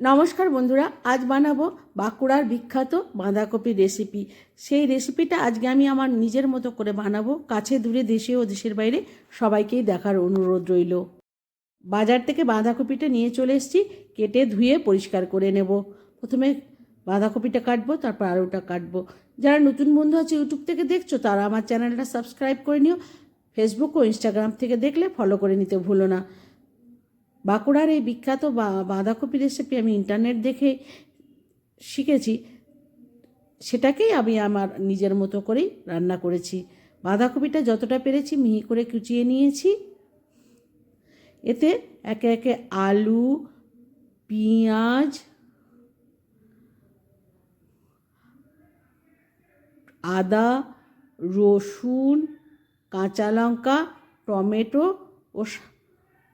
নমস্কার বন্ধুরা, আজ বানাবো বাঁকুড়ার বিখ্যাত বাঁধাকপির রেসিপি সেই রেসিপিটা আজকে আমি আমার নিজের মতো করে বানাবো, কাছে দূরে দেশে ও দেশের বাইরে সবাইকেই দেখার অনুরোধ রইল। বাজার থেকে বাঁধাকপিটা নিয়ে চলে এসেছি, কেটে ধুয়ে পরিষ্কার করে নেব। প্রথমে বাঁধাকপিটা কাটবো, তারপর আলুটা কাটবো। যারা নতুন বন্ধু আছে ইউটিউব থেকে দেখছ, তারা আমার চ্যানেলটা সাবস্ক্রাইব করে নিও। ফেসবুক ও ইনস্টাগ্রাম থেকে দেখলে ফলো করে নিতে ভুলো না। বাঁকুড়ার এই বিখ্যাত বাঁধাকপি রেসিপি আমি ইন্টারনেট দেখে শিখেছি, সেটাকেই আমি আমার নিজের মতো করেই রান্না করেছি। বাঁধাকপিটা যতটা পেরেছি মিহি করে কুচিয়ে নিয়েছি। এতে একে একে আলু, পেঁয়াজ, আদা, রসুন, কাঁচা লঙ্কা, টমেটো ও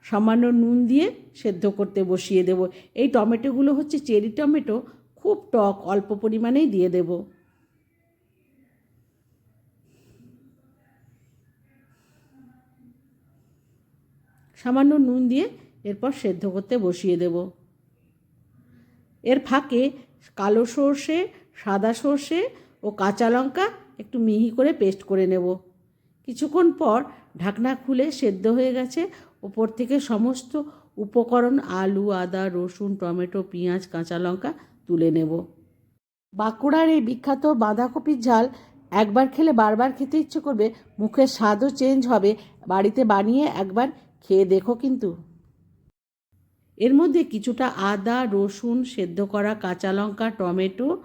সামান্য নুন দিয়ে সেদ্ধ করতে বসিয়ে দেব। এই টমেটোগুলো হচ্ছে চেরি টমেটো, খুব টক, অল্প পরিমাণেই দিয়ে দেব। সামান্য নুন দিয়ে এরপর সেদ্ধ করতে বসিয়ে দেব। এর ফাঁকে কালো সর্ষে, সাদা সর্ষে ও কাঁচা লঙ্কা একটু মিহি করে পেস্ট করে নেব। কিছুক্ষণ পর ঢাকনা খুলে সেদ্ধ হয়ে গেছে। ওপর থেকে সমস্ত উপকরণ, আলু, আদা, রসুন, টমেটো, পেঁয়াজ, কাঁচা লঙ্কা তুলে নেব। বাঁকুড়ার এই বিখ্যাত বাঁধাকপির ঝাল একবার খেলে বারবার খেতে ইচ্ছে করবে। মুখের স্বাদও চেঞ্জ হবে। বাড়িতে বানিয়ে একবার খেয়ে দেখো কিন্তু। এর মধ্যে কিছুটা আদা, রসুন, সেদ্ধ করা কাঁচা লঙ্কা, টমেটো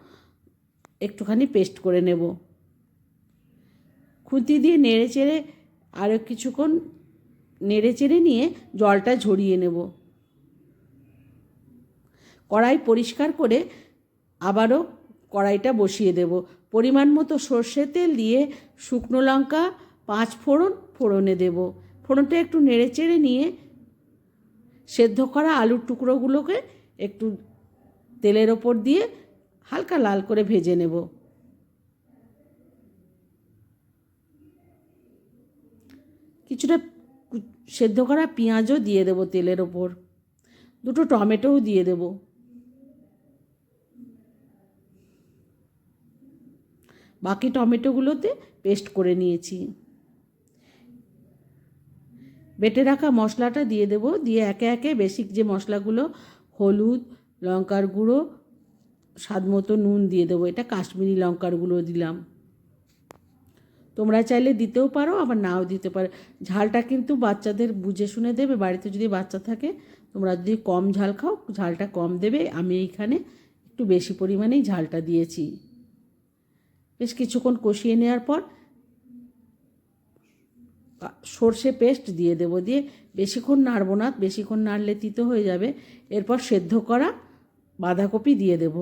একটুখানি পেস্ট করে নেব। খুন্তি দিয়ে নেড়ে চেড়ে আরও কিছুক্ষণ নেড়ে চেড়ে নিয়ে জলটা ঝরিয়ে নেব। কড়াই পরিষ্কার করে আবারও কড়াইটা বসিয়ে দেব। পরিমাণ মতো সর্ষের তেল দিয়ে শুকনো লঙ্কা, পাঁচ ফোড়ন ফোড়নে দেব। ফোড়নটা একটু নেড়ে চেড়ে নিয়ে সেদ্ধ করা আলুর টুকরোগুলোকে একটু তেলের ওপর দিয়ে হালকা লাল করে ভেজে নেব। কিছুটা সেদ্ধ করা পেঁয়াজও দিয়ে দেবো তেলের ওপর। দুটো টমেটোও দিয়ে দেব। বাকি টমেটোগুলোতে পেস্ট করে নিয়েছি। বেটে রাখা মশলাটা দিয়ে দেব। দিয়ে একে একে বেসিক যে মশলাগুলো, হলুদ, লঙ্কার গুঁড়ো, স্বাদ মতো নুন দিয়ে দেবো। এটা কাশ্মীরি লঙ্কার গুঁড়ো দিলাম। তোমরা চাইলে দিতেও পারো, আবার নাও দিতে পারো। ঝালটা কিন্তু বাচ্চাদের বুঝে শুনে দেবে, বাড়িতে যদি বাচ্চা থাকে, তোমরা যদি কম ঝাল খাও, ঝালটা কম দেবে। আমি এইখানে একটু বেশি পরিমাণেই ঝালটা দিয়েছি। বেশ কিছুক্ষণ কষিয়ে নেওয়ার পর সর্ষে পেস্ট দিয়ে দেবো দিয়ে। বেশিক্ষণ নাড়বো না, বেশিক্ষণ নাড়লে তিতো হয়ে যাবে। এরপর সেদ্ধ করা বাঁধাকপি দিয়ে দেব।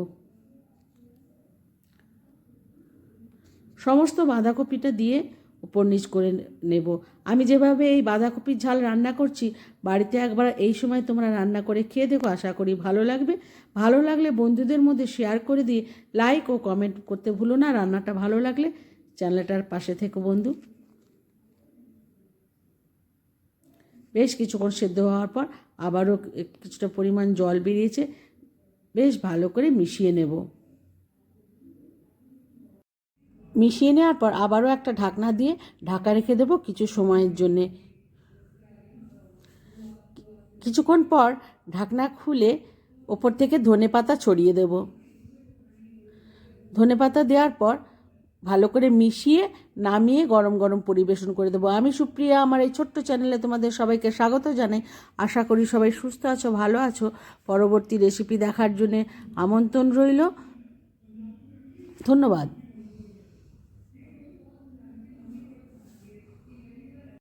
সমস্ত বাঁধাকপিটা দিয়ে উপর নিচ করে নেব। আমি যেভাবে এই বাঁধাকপির ঝাল রান্না করছি, বাড়িতে একবার এই সময় তোমরা রান্না করে খেয়ে দেখো, আশা করি ভালো লাগবে। ভালো লাগলে বন্ধুদের মধ্যে শেয়ার করে দিয়ে লাইক ও কমেন্ট করতে ভুলো না, রান্নাটা ভালো লাগলে চ্যানেলটার পাশে থেকো বন্ধু। বেশ কিছুক্ষণ সেদ্ধ হওয়ার পর আবারও কিছুটা পরিমাণ জল বেরিয়েছে, বেশ ভালো করে মিশিয়ে নেব। মিশিয়ে নেওয়ার পর আবারও একটা ঢাকনা দিয়ে ঢাকা রেখে দেবো কিছু সময়ের জন্যে। কিছুক্ষণ পর ঢাকনা খুলে ওপর থেকে ধনে পাতা ছড়িয়ে দেব। ধনে পাতা দেওয়ার পর ভালো করে মিশিয়ে নামিয়ে গরম গরম পরিবেশন করে দেবো। আমি সুপ্রিয়া, আমার এই ছোট্ট চ্যানেলে তোমাদের সবাইকে স্বাগত জানাই। আশা করি সবাই সুস্থ আছো, ভালো আছো। পরবর্তী রেসিপি দেখার জন্যে আমন্ত্রণ রইল। ধন্যবাদ।